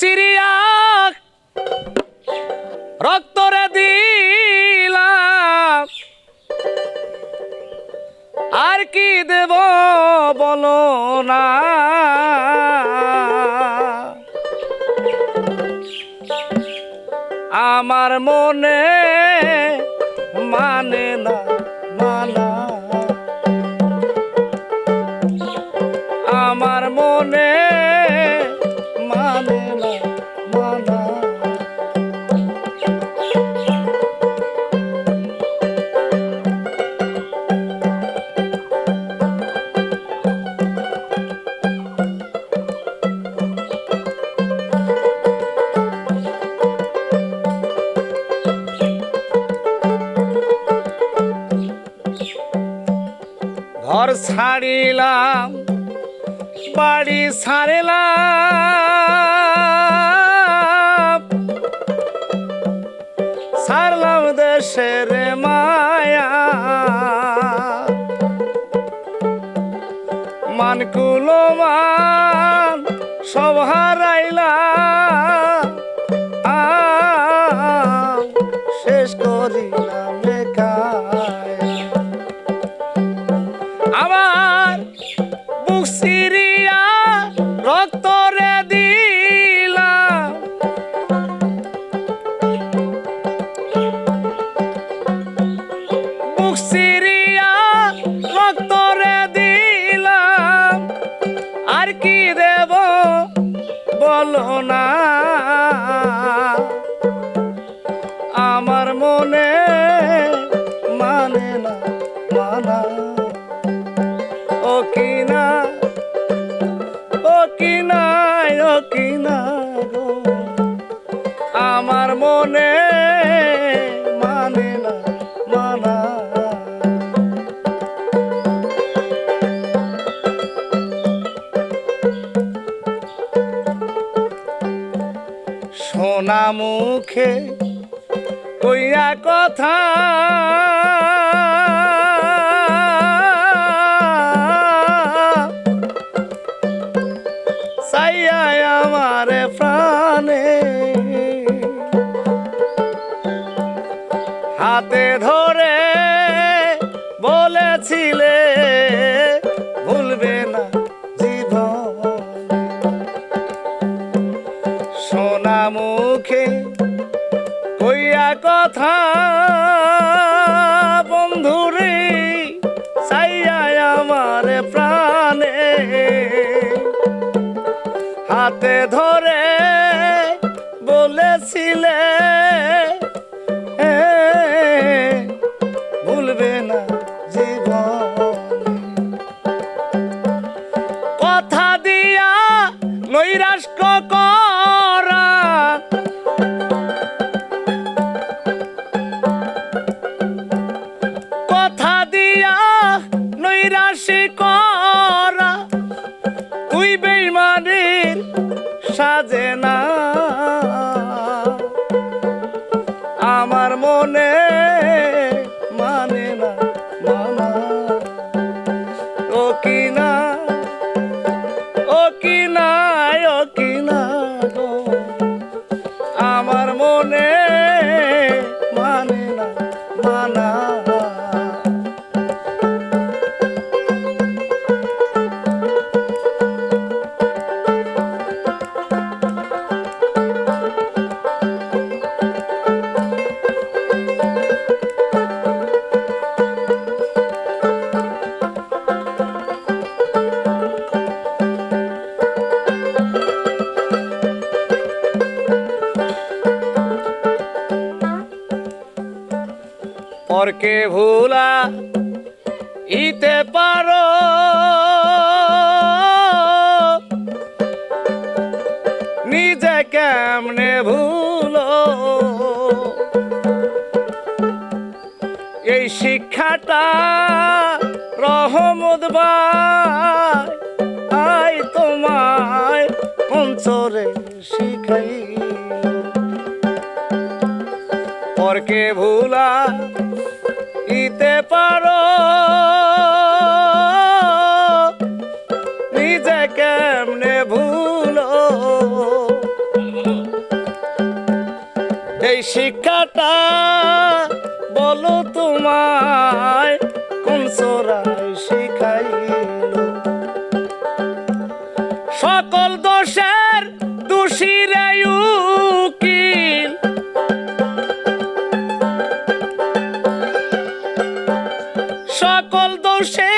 Syria রক্তরে দিলাম। আর কি দেব বলো না। আমার মনে মানে না মানা ছাড়িলাম বাড়ি ছাড়িলাম। ছাড়লাম দেশের মায়া। মানকুলো মান সব হারাইলাম আমার বুক সিরিয়া রক্তরে দিলাম বুক সিরিয়া রক্তরে দিলাম আর কি দেব বলো না। আমার মনে মানে না। আমার মনে মানে না মানা। সোনা মুখে কইয়া কথা সাইয়ায় আমার প্রাণে হাতে ধরে বলেছিলে, ভুলবে না জীবন। সোনা মুখে কইয়া কথা, বন্ধুরে সাইয়ায় আমার প্রাণে। হাতে ধরে বেইমানের সাজে না। আমার মনে মানে না মানা ও কিনা পরকে ভুলা ইতে পারো। নিজে কেমনে ভুলো? এই শিক্ষাটা রহমত আই তোমায় অঞ্চরে শিখাই। পরকে ভুলা পারো shit.